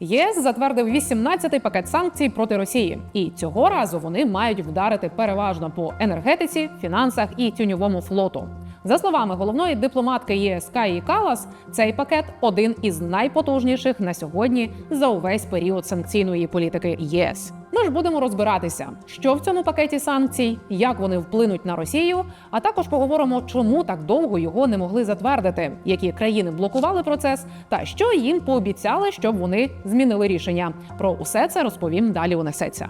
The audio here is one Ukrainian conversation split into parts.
ЄС затвердив 18-й пакет санкцій проти Росії, і цього разу вони мають вдарити переважно по енергетиці, фінансах і тюньовому флоту. За словами головної дипломатки ЄС Каї Калас, цей пакет один із найпотужніших на сьогодні за увесь період санкційної політики ЄС. Ми ж будемо розбиратися, що в цьому пакеті санкцій, як вони вплинуть на Росію, а також поговоримо, чому так довго його не могли затвердити, які країни блокували процес, та що їм пообіцяли, щоб вони змінили рішення. Про усе це розповім далі. Унесеться.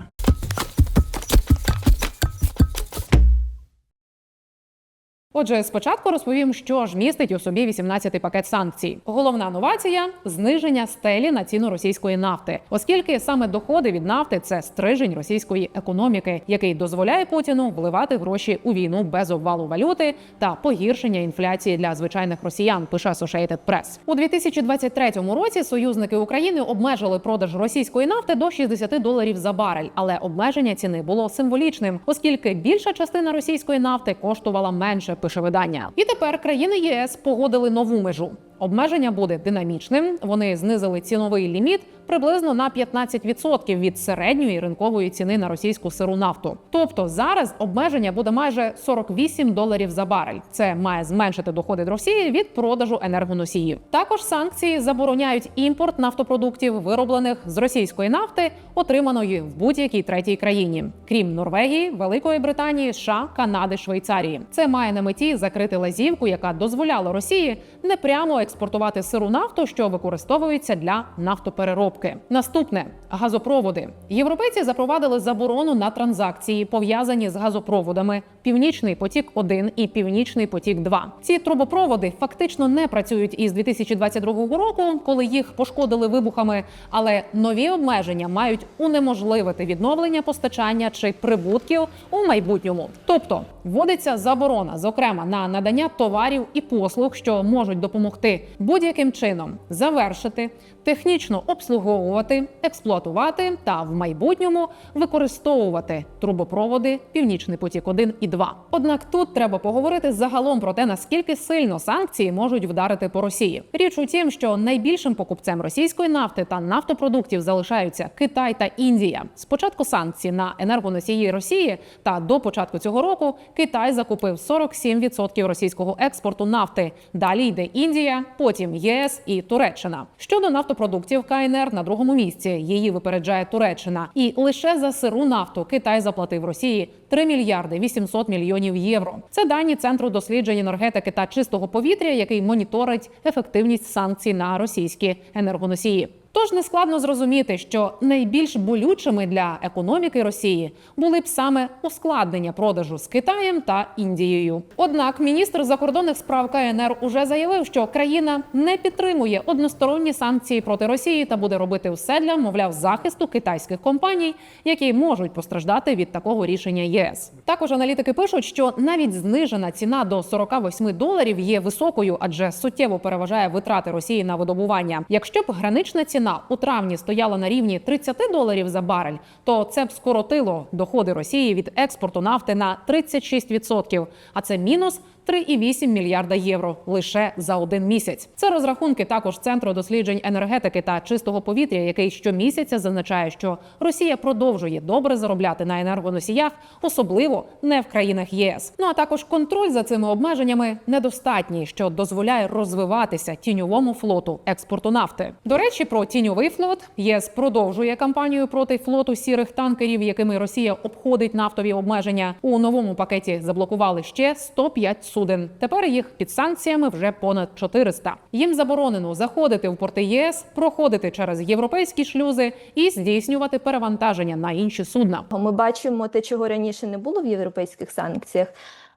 Отже, спочатку розповім, що ж містить у собі 18-й пакет санкцій. Головна новація зниження стелі на ціну російської нафти, оскільки саме доходи від нафти це стрижень російської економіки, який дозволяє Путіну вливати гроші у війну без обвалу валюти та погіршення інфляції для звичайних росіян. Пише Associated Press. у 2023 році. Союзники України обмежили продаж російської нафти до 60 доларів за барель, але обмеження ціни було символічним, оскільки більша частина російської нафти коштувала менше. Пише видання. І тепер країни ЄС погодили нову межу. Обмеження буде динамічним. Вони знизили ціновий ліміт приблизно на 15% від середньої ринкової ціни на російську сиру нафту. Тобто зараз обмеження буде майже 48 доларів за барель. Це має зменшити доходи Росії від продажу енергоносіїв. Також санкції забороняють імпорт нафтопродуктів, вироблених з російської нафти, отриманої в будь-якій третій країні, крім Норвегії, Великої Британії, США, Канади, Швейцарії. Це має на меті закрити лазівку, яка дозволяла Росії не прямо експортувати сиру нафту, що використовується для нафтопереробки. Наступне газопроводи. Європейці запровадили заборону на транзакції, пов'язані з газопроводами Північний потік 1 і Північний потік 2 Ці трубопроводи фактично не працюють із 2022 року, коли їх пошкодили вибухами. Але нові обмеження мають унеможливити відновлення постачання чи прибутків у майбутньому. Тобто вводиться заборона, зокрема на надання товарів і послуг, що можуть допомогти будь-яким чином завершити, технічно обслуговувати, експлуатувати та в майбутньому використовувати трубопроводи Північний потік 1 і 2. Однак тут треба поговорити загалом про те, наскільки сильно санкції можуть вдарити по Росії. Річ у тім, що найбільшим покупцем російської нафти та нафтопродуктів залишаються Китай та Індія. Спочатку санкцій на енергоносії Росії та до початку цього року Китай закупив 47% російського експорту нафти. Далі йде Індія, потім ЄС і Туреччина. Щодо нафтопродуктів, КНР на другому місці її випереджає Туреччина. І лише за сиру нафту Китай заплатив Росії 3 мільярди 800 мільйонів євро. Це дані центру досліджень енергетики та чистого повітря, який моніторить ефективність санкцій на російські енергоносії. Тож не складно зрозуміти, що найбільш болючими для економіки Росії були б саме ускладнення продажу з Китаєм та Індією. Однак міністр закордонних справ КНР уже заявив, що країна не підтримує односторонні санкції проти Росії та буде робити все для мовляв захисту китайських компаній, які можуть постраждати від такого рішення ЄС. Також аналітики пишуть, що навіть знижена ціна до 48 доларів є високою, адже суттєво переважає витрати Росії на видобування. Якщо б гранична ціна у травні стояла на рівні 30 доларів за барель, то це б скоротило доходи Росії від експорту нафти на 36%, а це мінус 3,8 мільярда євро лише за один місяць. Це розрахунки також центру досліджень енергетики та чистого повітря, який щомісяця зазначає, що Росія продовжує добре заробляти на енергоносіях, особливо не в країнах ЄС. Ну а також контроль за цими обмеженнями недостатній, що дозволяє розвиватися тіньовому флоту експорту нафти. До речі, про тіньовий флот ЄС продовжує кампанію проти флоту сірих танкерів, якими Росія обходить нафтові обмеження. У новому пакеті заблокували ще 105 суден. Тепер їх під санкціями вже понад 400. Їм заборонено заходити в порти ЄС, проходити через європейські шлюзи і здійснювати перевантаження на інші судна. Ми бачимо те, чого раніше не було в європейських санкціях.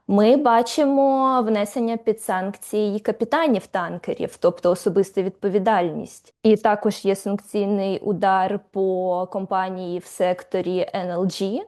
Ми бачимо внесення під санкції капітанів танкерів, тобто особиста відповідальність. І також є санкційний удар по компанії в секторі NLG,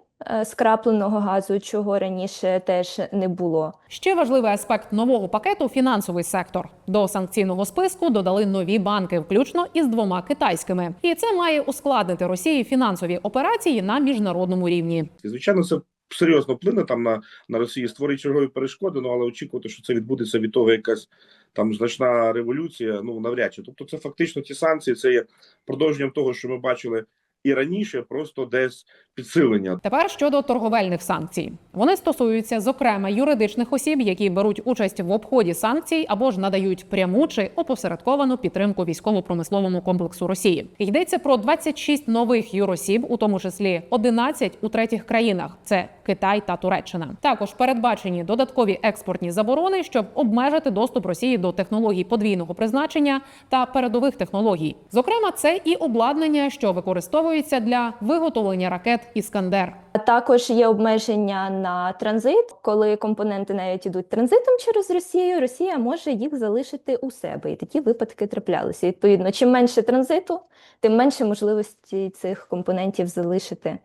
скрапленого газу, чого раніше теж не було. Ще важливий аспект нового пакету фінансовий сектор. До санкційного списку додали нові банки, включно із двома китайськими, і це має ускладнити Росії фінансові операції на міжнародному рівні. І, звичайно, це серйозно вплине там на, на Росію, створить чергові перешкоди, ну але очікувати, що це відбудеться від того, якась там значна революція. Ну навряд чи. Тобто, це фактично ті санкції, це є продовженням того, що ми бачили і раніше, просто десь підсилення. Тепер щодо торговельних санкцій, вони стосуються зокрема юридичних осіб, які беруть участь в обході санкцій або ж надають пряму чи опосередковану підтримку військово-промисловому комплексу Росії. Йдеться про 26 нових юросіб, у тому числі 11 у третіх країнах: це Китай та Туреччина. Також передбачені додаткові експортні заборони, щоб обмежити доступ Росії до технологій подвійного призначення та передових технологій. Зокрема, це і обладнання, що використовується для виготовлення ракет Іскандер. Також є обмеження на транзит, коли компоненти навіть ідуть транзитом через Росію, Росія може їх залишити у себе. І такі випадки траплялися. Відповідно, чим менше транзиту, тим менше можливості цих компонентів залишити,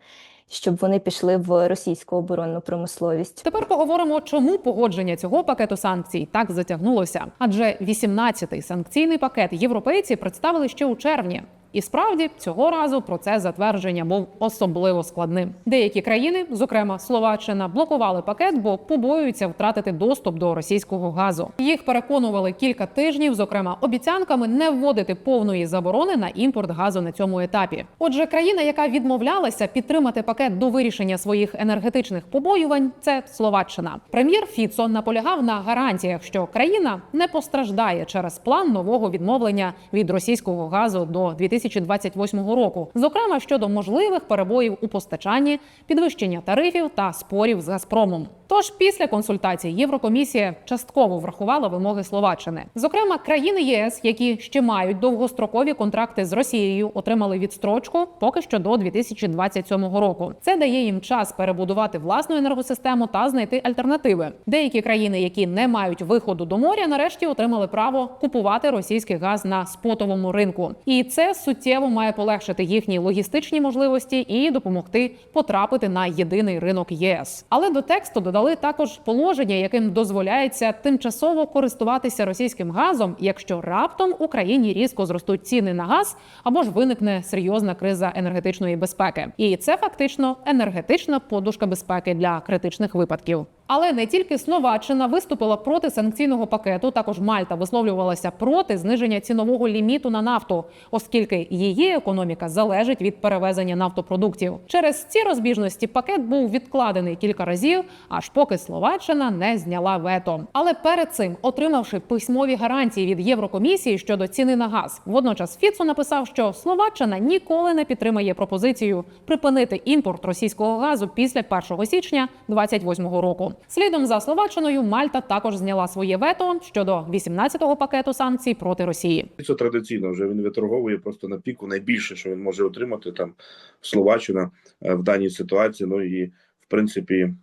щоб вони пішли в російську оборонну промисловість. Тепер поговоримо, чому погодження цього пакету санкцій так затягнулося. Адже 18-й санкційний пакет європейці представили ще у червні. І справді цього разу процес затвердження був особливо складним. Деякі країни, зокрема Словаччина, блокували пакет, бо побоюються втратити доступ до російського газу. Їх переконували кілька тижнів, зокрема обіцянками не вводити повної заборони на імпорт газу на цьому етапі. Отже, країна, яка відмовлялася підтримати пакет до вирішення своїх енергетичних побоювань, це Словаччина. Прем'єр Фіцо наполягав на гарантіях, що країна не постраждає через план нового відмовлення від російського газу до 2028 року, зокрема щодо можливих перебоїв у постачанні, підвищення тарифів та спорів з Газпромом. Тож після консультацій Єврокомісія частково врахувала вимоги Словаччини. Зокрема, країни ЄС, які ще мають довгострокові контракти з Росією, отримали відстрочку поки що до 2027 року. Це дає їм час перебудувати власну енергосистему та знайти альтернативи. Деякі країни, які не мають виходу до моря, нарешті отримали право купувати російський газ на спотовому ринку, і це суттєво має полегшити їхні логістичні можливості і допомогти потрапити на єдиний ринок ЄС. Але до тексту додали також положення, яким дозволяється тимчасово користуватися російським газом, якщо раптом Україні різко зростуть ціни на газ або ж виникне серйозна криза енергетичної безпеки. І це фактично енергетична подушка безпеки для критичних випадків. Але не тільки Словаччина виступила проти санкційного пакету, також Мальта висловлювалася проти зниження цінового ліміту на нафту, оскільки її економіка залежить від перевезення нафтопродуктів. Через ці розбіжності пакет був відкладений кілька разів, аж поки Словаччина не зняла вето. Але перед цим, отримавши письмові гарантії від Єврокомісії щодо ціни на газ, водночас Фіцо написав, що Словаччина ніколи не підтримає пропозицію припинити імпорт російського газу після 1 січня 2028 року. Слідом за Словаччиною Мальта також зняла своє вето щодо 18-го пакету санкцій проти Росії. Це традиційно вже він виторговує просто на піку найбільше, що він може отримати там Словаччина е, в даній ситуації. Ну і в принципі е,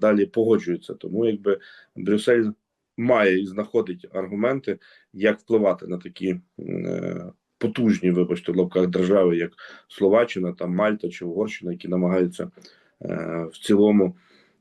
далі погоджується. Тому якби Брюссель має і знаходить аргументи, як впливати на такі е, потужні, вибачте, в держави, як Словаччина, там Мальта чи Угорщина, які намагаються е, в цілому.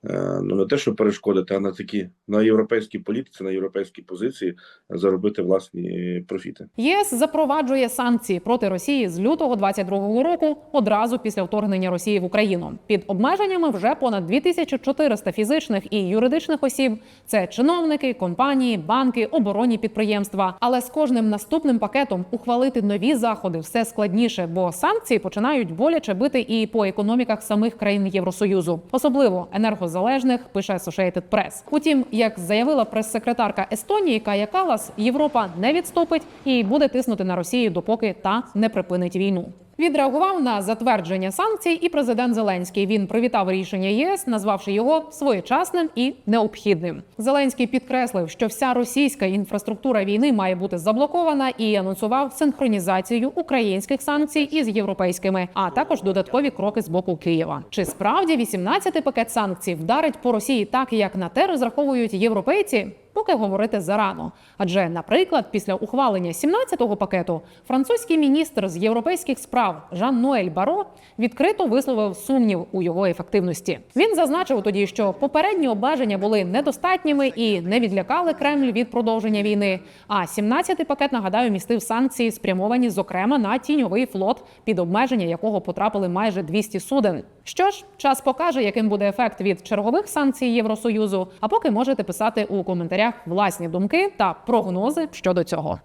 Е, Ну, не те, що перешкодити, а на такі на європейській політиці, на європейській позиції заробити власні профіти. ЄС запроваджує санкції проти Росії з лютого 22-го року, одразу після вторгнення Росії в Україну. Під обмеженнями вже понад 2400 фізичних і юридичних осіб. Це чиновники, компанії, банки, оборонні підприємства. Але з кожним наступним пакетом ухвалити нові заходи все складніше, бо санкції починають боляче бити і по економіках самих країн Євросоюзу, особливо енергозалежних. Пише Associated Press. Утім, як заявила прес-секретарка Естонії Кая Калас, Європа не відступить і буде тиснути на Росію, допоки та не припинить війну. Відреагував на затвердження санкцій і президент Зеленський. Він привітав рішення ЄС, назвавши його своєчасним і необхідним. Зеленський підкреслив, що вся російська інфраструктура війни має бути заблокована і анонсував синхронізацію українських санкцій із європейськими, а також додаткові кроки з боку Києва. Чи справді 18-й пакет санкцій вдарить по Росії так, як на те розраховують європейці? Поки говорити зарано. Адже, наприклад, після ухвалення 17-го пакету французький міністр з європейських справ Жан Ноель Баро відкрито висловив сумнів у його ефективності. Він зазначив тоді, що попередні обмеження були недостатніми і не відлякали Кремль від продовження війни. А 17-й пакет нагадаю містив санкції, спрямовані зокрема на тіньовий флот, під обмеження якого потрапили майже 200 суден. Що ж, час покаже, яким буде ефект від чергових санкцій Євросоюзу. А поки можете писати у коментарях. Коментарях власні думки та прогнози щодо цього.